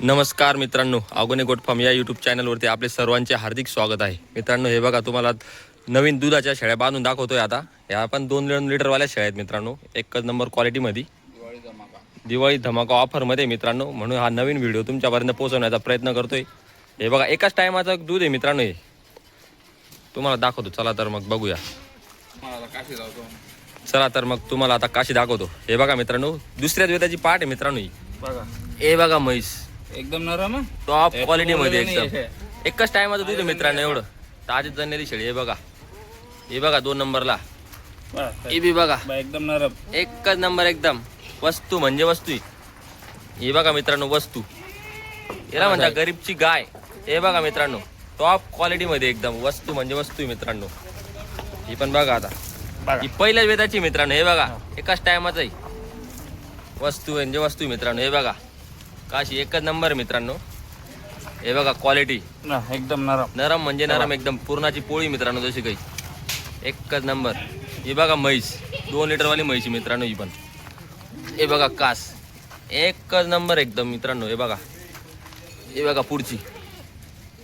नमस्कार मित्रांनो अवगणे goat farm या यूट्यूब चॅनलवरती आपले सर्वांचे हार्दिक स्वागत आहे. मित्रांनो हे बघा तुम्हाला नवीन दुधाच्या शेळ्या बांधून दाखवतोय आता. ह्या पण दोन दोन लिटरवाल्या शेळ्या आहेत मित्रांनो एकच नंबर क्वालिटीमध्ये दिवाळी धमाका ऑफरमध्ये मित्रांनो म्हणून हा नवीन व्हिडिओ तुमच्यापर्यंत पोहोचवण्याचा प्रयत्न करतोय. हे बघा एकाच टायमाचं दूध आहे मित्रांनो हे. तुम्हाला दाखवतो चला तर मग बघूया. चला तर मग तुम्हाला आता काशी दाखवतो. हे बघा मित्रांनो दुसऱ्याच वेताची पाठ आहे मित्रांनो ही. बघा. हे बघा म्हैस. एकदम नरम? टॉप क्वालिटी मध्ये एकदम. एकच टायमाचं दूध आहे मित्रांनो एवढं. ताजी जणलेली शेळी हे बघा. हे बघा दोन नंबरला. हे बी बघा. एकदम नरम. एकच नंबर एकदम. वस्तू म्हणजे वस्तू आहे. हे बघा मित्रांनो वस्तू. याला म्हणता गरीबची गाय. हे बघा मित्रांनो. टॉप क्वालिटी मध्ये एकदम वस्तू म्हणजे वस्तू आहे मित्रांनो. ही पण बघा आता. ही पहिल्याच वेदाची मित्रांनो हे बघा. एकाच टायमाच आहे. वस्तू म्हणजे वस्तू मित्रांनो हे बघा. काशी एकच नंबर मित्रांनो. हे बघा क्वालिटी ना, एकदम नरम. नरम म्हणजे नरम एकदम पूर्णाची पोळी मित्रांनो जशी काही. एकच नंबर. ही बघा म्हैस. दोन लिटरवाली म्हैस मित्रांनो ही पण. हे बघा कास. एकच नंबर एकदम मित्रांनो हे बघा. हे बघा पुढची.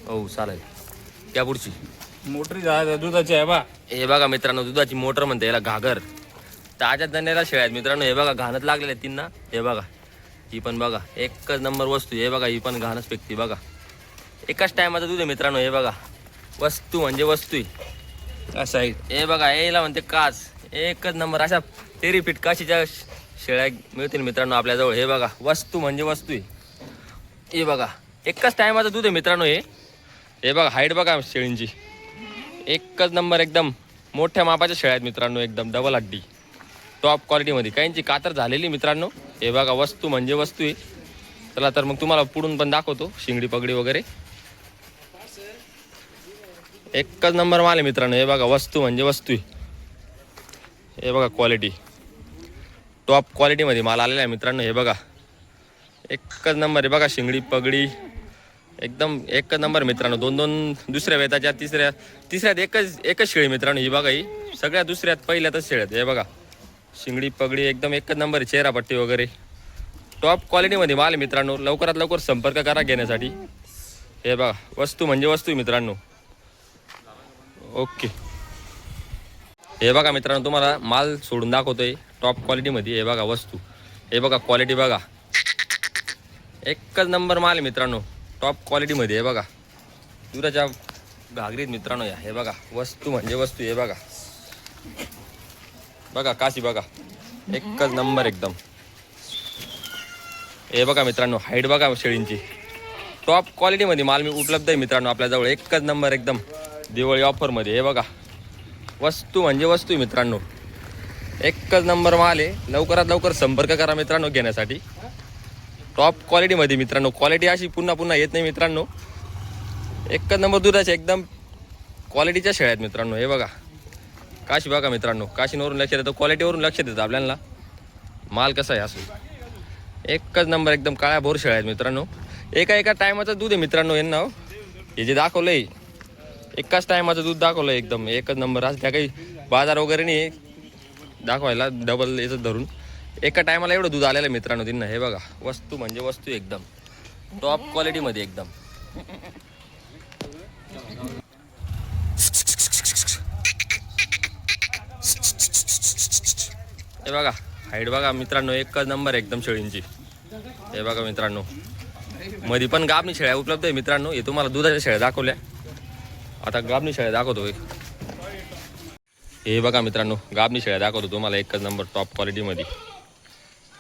हो चालेल. त्या पुढची. मोटरी जा- दुधाची आहे बा. हे बघा मित्रांनो दुधाची मोटर म्हणते याला घागर. ताज्या धन्याला शेळ्या आहेत मित्रांनो हे बघा घाणत लागलेले आहेत तीन ना. हे बघा. ही पण बघा एकच नंबर वस्तू हे बघा ही पण घाणच फेकते बघा. एकाच टायमाचं दूध आहे मित्रांनो हे बघा. वस्तू म्हणजे वस्तू आहे. हे बघा याला म्हणते काच. एकच नंबर अशा तेरी फीट काशीच्या शेळ्या मिळतील मित्रांनो आपल्याजवळ. हे बघा वस्तू म्हणजे वस्तू आहे. हे बघा एकच टायमाचं दूध आहे मित्रांनो हे. हे बघा हाईट बघा शेळींची. एकच नंबर एकदम मोठ्या मापाच्या शेळ्या आहेत मित्रांनो एकदम डबल हड्डी. टॉप क्वालिटीमध्ये काहींची कातर झालेली मित्रांनो. हे बघा वस्तू म्हणजे वस्तू आहे. चला तर मग तुम्हाला पुढून पण दाखवतो शिंगडी पगडी वगैरे. एकच नंबर माल आहे मित्रांनो. हे बघा वस्तू म्हणजे वस्तू आहे. हे बघा क्वालिटी टॉप क्वालिटीमध्ये माल आलेला आहे मित्रांनो हे बघा. एकच नंबर आहे बघा शिंगडी पगडी. एकदम एकच नंबर मित्रांनो. दोन दोन दुसऱ्या वेताच्या तिसऱ्या तिसऱ्यात एकच एकच शेळी मित्रांनो ही बघा ही. सगळ्या दुसऱ्यात पहिल्यातच शेळ्यात हे बघा. शिंगडी पगडी एकदम एकच नंबर आहे चेहरापट्टी वगैरे. टॉप क्वालिटीमध्ये माल आहे मित्रांनो. लवकरात लवकर संपर्क करा घेण्यासाठी. हे बघा वस्तू म्हणजे वस्तू आहे मित्रांनो. ओके हे बघा मित्रांनो तुम्हाला माल सोडून दाखवतोय. टॉप क्वालिटीमध्ये हे बघा वस्तू. हे बघा क्वालिटी बघा. एकच नंबर माल आहे मित्रांनो. टॉप क्वालिटीमध्ये हे बघा. दुराच्या घागरीत मित्रांनो या. हे बघा वस्तू म्हणजे वस्तू हे बघा. बघा काशी बघा. एकच नंबर एकदम. हे बघा मित्रांनो हाईट बघा शेळींची. टॉप क्वालिटीमध्ये माल मी उपलब्ध आहे मित्रांनो आपल्याजवळ एकच नंबर एकदम दिवाळी ऑफरमध्ये हे बघा. वस्तू म्हणजे वस्तू आहे मित्रांनो. एकच नंबर माल आहे. लवकरात लवकर संपर्क करा मित्रांनो घेण्यासाठी. टॉप क्वालिटीमध्ये मित्रांनो क्वालिटी अशी पुन्हा पुन्हा येत नाही मित्रांनो. एकच नंबर दुधाचे एकदम क्वालिटीच्या शेळ्या आहेत मित्रांनो. हे बघा. काशी बघा मित्रांनो काशीवरून लक्ष देतो क्वालिटीवरून लक्ष देतं आपल्याला. माल कसा आहे असं एकच नंबर एकदम काळ्या भोर शेळ्या आहेत मित्रांनो. एका एका टायमाचं दूध आहे मित्रांनो यांना हो. हे. जे दाखवलंय एकाच टायमाचं दूध दाखवलं एकदम. एकच नंबर आज त्या काही बाजार वगैरे नाही दाखवायला डबल याचं धरून. एका टायमाला एवढं दूध आलेलं आहे मित्रांनो त्यांना. हे बघा वस्तू म्हणजे वस्तू एकदम. टॉप क्वालिटीमध्ये एकदम. हे बघा हाईट बघा मित्रांनो एकच नंबर एकदम शेळींची. हे बघा मित्रांनो मध्ये पण गाबणी शेळ्या उपलब्ध आहे मित्रांनो. हे तुम्हाला दुधाच्या शेळ्या दाखवल्या. आता गाबणी शेळ्या दाखवतो एक. हे बघा मित्रांनो गाबणी शेळ्या दाखवतो तुम्हाला एकच नंबर टॉप क्वालिटीमध्ये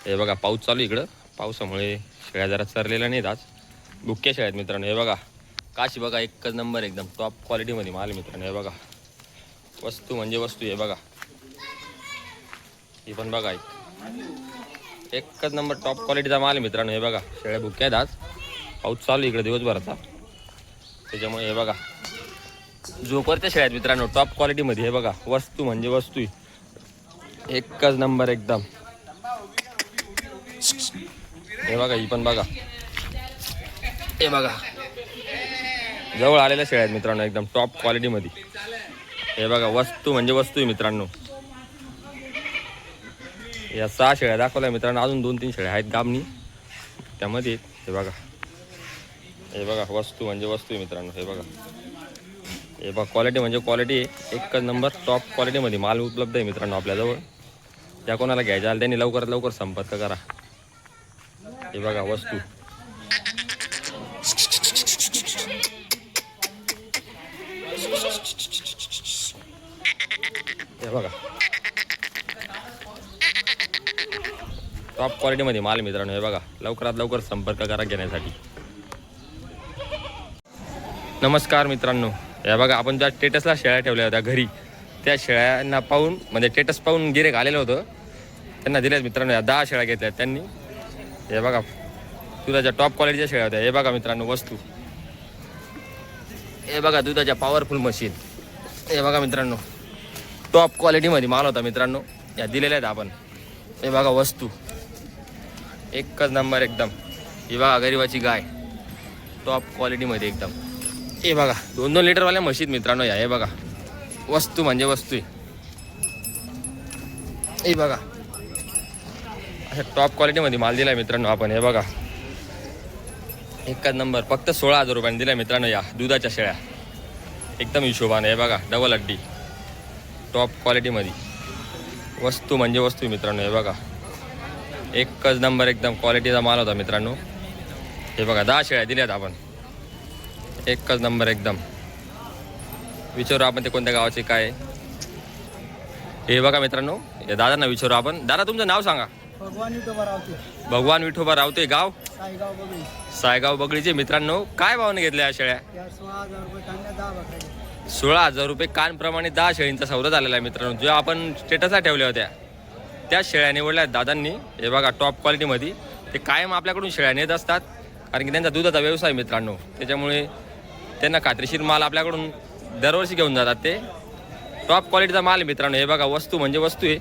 हे बघा पाऊस चालू आहे इकडं. पावसामुळे शेळ्या जरा चरलेल्या नाहीत आज. बुक्क्या शेळ्या आहेत मित्रांनो. हे बघा काशी बघा एकच नंबर एकदम टॉप क्वालिटीमध्ये माल मित्रांनो. हे बघा वस्तू म्हणजे वस्तू हे बघा. ही पण बघा एक. एकच नंबर टॉप क्वालिटीचा माल आहे मित्रांनो हे बघा शेळ्या बुक्या आहेत आज. पाऊस चालू आहे इकडे दिवसभराचा. त्याच्यामुळे हे बघा जोपरच्या शेळ्या आहेत मित्रांनो टॉप क्वालिटीमध्ये हे बघा वस्तू म्हणजे वस्तू आहे. एकच नंबर एकदम. हे बघा ही पण बघा. हे बघा. जवळ आलेल्या शेळ्या आहेत मित्रांनो एकदम टॉप क्वालिटीमध्ये हे बघा वस्तू म्हणजे वस्तू आहे मित्रांनो. या सहा शेळ्या दाखवल्या मित्रांनो. अजून दोन तीन शेळ्या आहेत गामणी त्यामध्ये हे बघा. हे बघा वस्तू म्हणजे वस्तू आहे मित्रांनो हे बघा. हे बघा क्वालिटी म्हणजे क्वालिटी एकच नंबर टॉप क्वालिटीमध्ये माल उपलब्ध आहे मित्रांनो आपल्याजवळ. त्या कोणाला घ्यायच्या आल्या त्यांनी लवकरात लवकर संपर्क करा. हे बघा वस्तू. हे बघा. टॉप क्वालिटीमध्ये माल मित्रांनो. हे बघा लवकरात लवकर संपर्क करा घेण्यासाठी. नमस्कार मित्रांनो. हे बघा आपण ज्या स्टेटसला शेळ्या ठेवल्या होत्या घरी त्या शेळ्यांना पाहून म्हणजे स्टेटस पाहून गिरेक आलेलं होतं. त्यांना दिल्यात मित्रांनो या दहा शेळ्या घेतल्या त्यांनी. हे बघा दुधाच्या टॉप क्वालिटीच्या शेळ्या होत्या. हे बघा मित्रांनो वस्तू. हे बघा दुधाच्या पॉवरफुल मशीन हे बघा मित्रांनो टॉप क्वालिटीमध्ये माल होता मित्रांनो. या दिलेल्या आहेत आपण. हे बघा वस्तू. एकच नंबर एकदम. ही बघा गरिबाची गाय टॉप क्वालिटीमध्ये एकदम. हे बघा. दोन दोन लिटरवाल्या म्हशीत मित्रांनो या हे बघा. वस्तू म्हणजे वस्तू. आहे हे बघा. अशा टॉप क्वालिटीमध्ये माल दिलाय मित्रांनो आपण हे बघा. एकच नंबर. फक्त सोळा हजार रुपयाने दिलाय मित्रांनो या दुधाच्या शेळ्या. एकदम हिशोबाने हे बघा डबल अड्डी टॉप क्वालिटीमध्ये वस्तू म्हणजे वस्तू आहे मित्रांनो हे बघा. एकच नंबर एकदम क्वालिटीचा माल होता मित्रांनो. हे बघा दहा शेळ्या दिल्यात आपण. एकच नंबर एकदम. विचारू आपण ते कोणत्या गावाचे काय. हे बघा मित्रांनो या दादांना विचारू आपण. दादा तुमचं नाव सांगा. भगवान विठोबा रावते. भगवान विठोबा रावते गाव? सायगाव बगळीचे मित्रांनो काय भावाने घेतल्या या शेळ्या? सोळा हजार रुपये कानप्रमाणे दहा शेळींचा सौदा झालेला आहे मित्रांनो. जो आपण स्टेटसला ठेवल्या होत्या. त्या शेळ्या निवडल्या आहेत दादांनी. हे बघा टॉप क्वालिटीमध्ये ते कायम आपल्याकडून शेळ्या नेत असतात. कारण की त्यांचा दुधाचा व्यवसाय मित्रांनो. त्याच्यामुळे त्यांना खात्रीशीर माल आपल्याकडून दरवर्षी घेऊन जातात ते. टॉप क्वालिटीचा माल मित्रांनो. हे बघा वस्तू म्हणजे वस्तू आहे.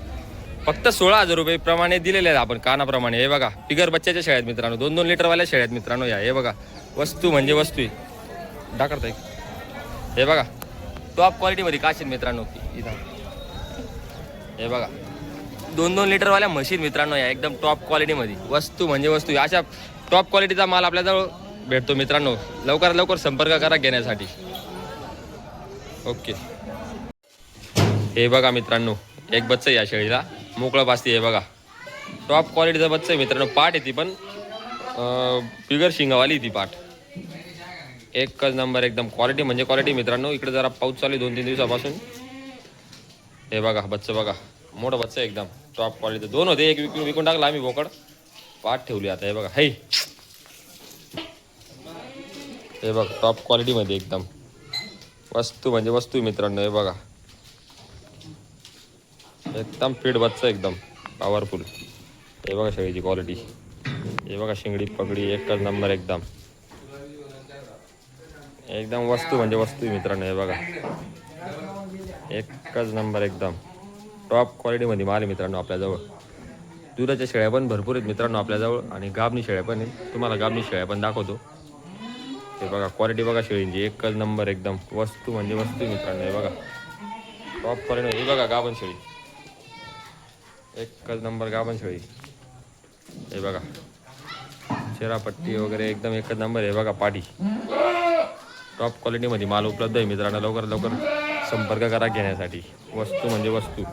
फक्त सोळा हजार रुपये प्रमाणे दिलेले आहेत आपण कानाप्रमाणे. हे बघा बिगर बच्च्याच्या शाळेत मित्रांनो. दोन दोन लिटरवाल्या शाळेत मित्रांनो या. हे बघा वस्तू म्हणजे वस्तू आहे. दाखवता एक. हे बघा टॉप क्वालिटीमध्ये काशीन मित्रांनो? इथं. हे बघा. दोन दोन लिटरवाल्या मशीन मित्रांनो या एकदम टॉप क्वालिटीमध्ये वस्तू म्हणजे वस्तू. अशा टॉप क्वालिटीचा माल आपल्याजवळ भेटतो मित्रांनो. लवकरात लवकर संपर्क करा घेण्यासाठी. ओके हे बघा मित्रांनो एक बच्च या शेळीला. मोकळं पासती हे बघा. टॉप क्वालिटीचा बच्च आहे मित्रांनो. पाठ आहे ती पण बिगर शिंगावाली ती पाठ. एकच नंबर एकदम क्वालिटी म्हणजे क्वालिटी मित्रांनो. इकडे जरा पाऊस चालू आहे दोन तीन दिवसापासून. हे बघा बच्चं बघा. मोठा बच्चा आहे एकदम. टॉप क्वालिटी दोन होते एक विकून विकून टाकला आम्ही बोकड. पाठ ठेवली आता हे बघा. हे. हे बघ टॉप क्वालिटीमध्ये एकदम. वस्तू म्हणजे वस्तू आहे मित्रांनो हे बघा. एकदम फिट बच्चा एकदम. पॉवरफुल हे बघा शेळीची क्वालिटी हे बघा शिंगडी पगडी एकच नंबर एकदम. एकदम वस्तू म्हणजे वस्तू आहे मित्रांनो हे बघा. एकच नंबर एकदम. टॉप क्वालिटीमध्ये माल आहे मित्रांनो आपल्याजवळ. दुधाच्या शेळ्या पण भरपूर आहेत मित्रांनो आपल्याजवळ आणि गाबणी शेळ्या पण आहेत. तुम्हाला गाबणी शेळ्या पण दाखवतो. हे बघा क्वालिटी बघा शेळींची. एकच नंबर एकदम. वस्तू म्हणजे वस्तू मित्रांनो हे बघा. टॉप क्वालिटी हे बघा गाभण शेळी. एकच नंबर गाभण शेळी. हे बघा. शेरापट्टी वगैरे एकदम एकच नंबर आहे. बघा पाठी टॉप क्वालिटीमध्ये माल उपलब्ध आहे मित्रांनो लवकर लवकर. संपर्क करा घेण्यासाठी. वस्तू म्हणजे वस्तू.